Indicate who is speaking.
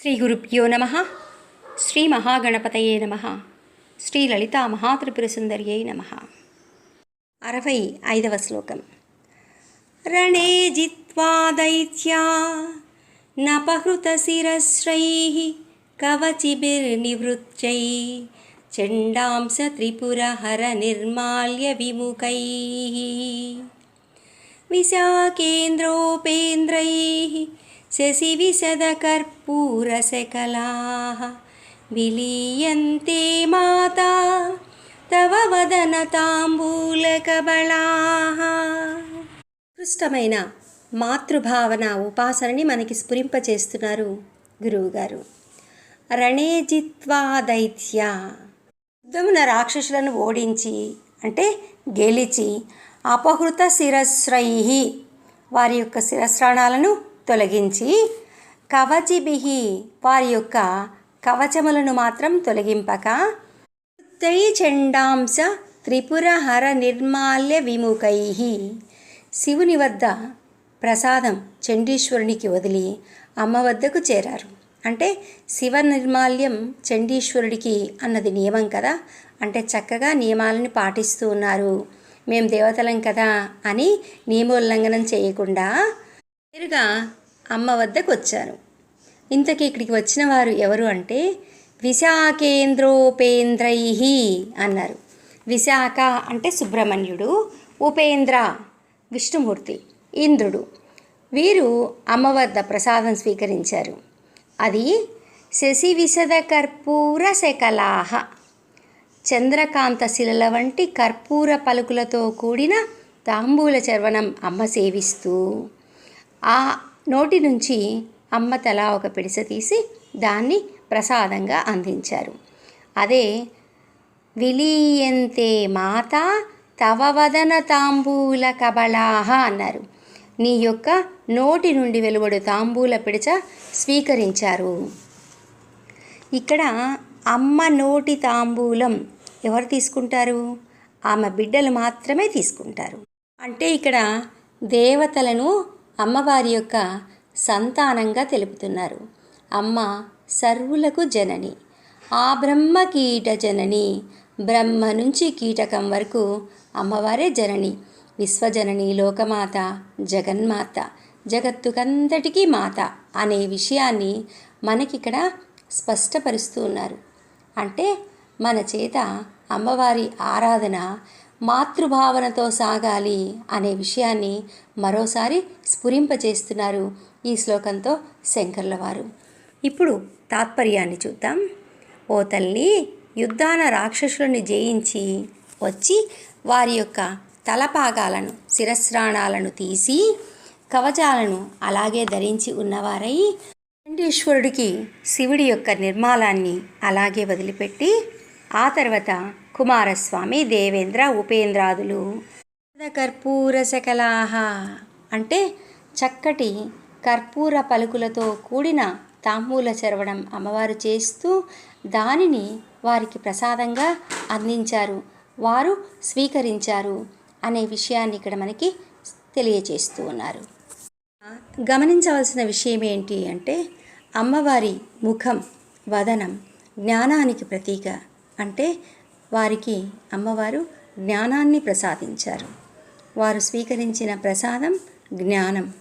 Speaker 1: శ్రీ గురుభ్యో నమ. శ్రీ మహాగణపతయే నమ. శ్రీ లలిత మహాత్రిపుర సుందర్యై నమ. అరవై ఐదవ శ్లోకం. రణే జిత్వా దైత్యా నపహృత నపహృతశిరస్రై కవచిభిర్నివృత్యై త్రిపుర హర నిర్మాల్య విముఖై. విశాకేంద్రోపేంద్రై शशिविशदकर्पूरशकलाः विलीयन्ते माता तव వదనతాంబూలకబళాః ఉత్కృష్టమైన మాతృభావన ఉపాసనని మనకి స్ఫురింపచేస్తున్నారు గురువుగారు రణే జిత్వా దైత్య యుద్ధమున రాక్షసులను ఓడించి అంటే గెలిచి అపహృత శిరస్రై వారి యొక్క శిరస్రాణాలను తొలగించి కవచిబిహి వారి యొక్క కవచములను మాత్రం తొలగింపక తై చండాంశ త్రిపురహర నిర్మాల్య విముఖై శివుని వద్ద ప్రసాదం చండీశ్వరునికి వదిలి అమ్మ వద్దకు చేరారు. అంటే శివ నిర్మాల్యం చండీశ్వరుడికి అన్నది నియమం కదా? అంటే చక్కగా నియమాలను పాటిస్తూ ఉన్నారు. మేము దేవతలం కదా అని నియమోల్లంఘనం చేయకుండా నేరుగా అమ్మ వద్దకు వచ్చారు ఇంతకీ ఇక్కడికి వచ్చిన వారు ఎవరు అంటే విశాఖేంద్రోపేంద్రై అన్నారు. విశాఖ అంటే సుబ్రహ్మణ్యుడు ఉపేంద్ర విష్ణుమూర్తి ఇంద్రుడు. వీరు అమ్మ వద్ద ప్రసాదం స్వీకరించారు. అది శశి విశద కర్పూర శకలాహ చంద్రకాంత శిలల వంటి కర్పూర పలుకులతో కూడిన తాంబూల చర్వణం అమ్మ సేవిస్తూ ఆ నోటి నుంచి అమ్మ తలా ఒక పిడిస తీసి దాన్ని ప్రసాదంగా అందించారు. అదే విలీయంతే మాత తవ వదన తాంబూల కబళాహ అన్నారు. నీ యొక్క నోటి నుండి వెలువడు తాంబూల పిడిచ స్వీకరించారు. ఇక్కడ అమ్మ నోటి తాంబూలం ఎవరు తీసుకుంటారు? ఆమె బిడ్డలు మాత్రమే తీసుకుంటారు. అంటే ఇక్కడ దేవతలను అమ్మవారి యొక్క సంతానంగా తెలుపుతున్నారు. అమ్మ సర్వులకు జనని. ఆ బ్రహ్మ కీట జనని. బ్రహ్మ నుంచి కీటకం వరకు అమ్మవారే జనని. విశ్వజనని లోకమాత జగన్మాత జగత్తుకంతటికీ మాత అనే విషయాన్ని మనకిక్కడ స్పష్టపరుస్తూ ఉన్నారు. అంటే మన చేత అమ్మవారి ఆరాధన మాతృభావనతో సాగాలి అనే విషయాన్ని మరోసారి స్ఫురింపజేస్తున్నారు ఈ శ్లోకంతో శంకర్ల వారు ఇప్పుడు తాత్పర్యాన్ని చూద్దాం. ఓ తల్లి యుద్ధాన రాక్షసులను జయించి వచ్చి వారి యొక్క తలపాగాలను శిరస్రాణాలను తీసి కవచాలను అలాగే ధరించి ఉన్నవారై చండీశ్వరుడికి శివుడి యొక్క నిర్మాలాన్ని అలాగే వదిలిపెట్టి ఆ తర్వాత కుమారస్వామి దేవేంద్ర ఉపేంద్రాదులు. కర్పూర శకలాహ అంటే చక్కటి కర్పూర పలుకులతో కూడిన తాంబూల చరవడం అమ్మవారు చేస్తూ దానిని వారికి ప్రసాదంగా అందించారు. వారు స్వీకరించారు అనే విషయాన్ని ఇక్కడ మనకి తెలియచేస్తూ ఉన్నారు. గమనించవలసిన విషయం ఏంటి అంటే అమ్మవారి ముఖం వదనం జ్ఞానానికి ప్రతీక. అంటే వారికి అమ్మవారు జ్ఞానాన్ని ప్రసాదించారు. వారు స్వీకరించిన ప్రసాదం జ్ఞానం.